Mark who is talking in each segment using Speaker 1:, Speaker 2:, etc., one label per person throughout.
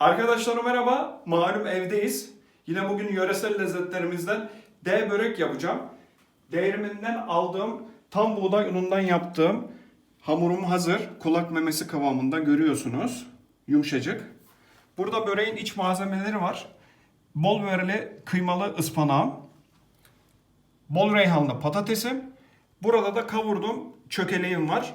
Speaker 1: Arkadaşlar merhaba. Malum evdeyiz. Yine bugün yöresel lezzetlerimizden D börek yapacağım. Değirmeninden aldığım tam buğday unundan yaptığım hamurum hazır. Kulak memesi kıvamında görüyorsunuz. Yumuşacık. Burada böreğin iç malzemeleri var. Bol böğreli kıymalı ıspanağım. Bol reyhanlı patatesim. Burada da kavurduğum çökeleğim var.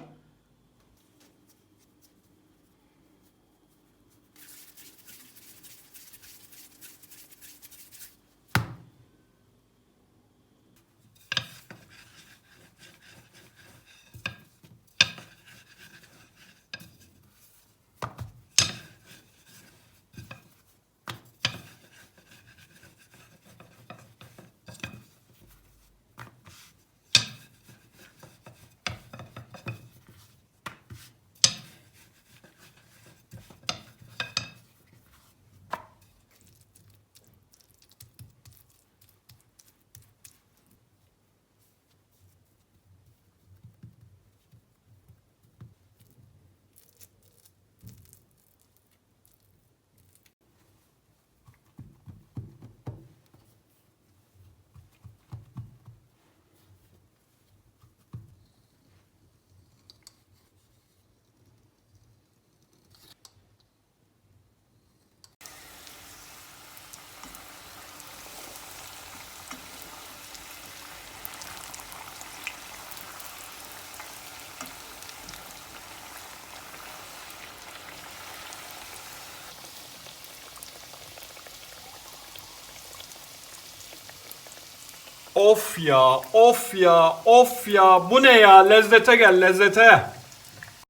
Speaker 1: Of ya, of ya, of ya. Bu ne ya? Lezzete gel, lezzete.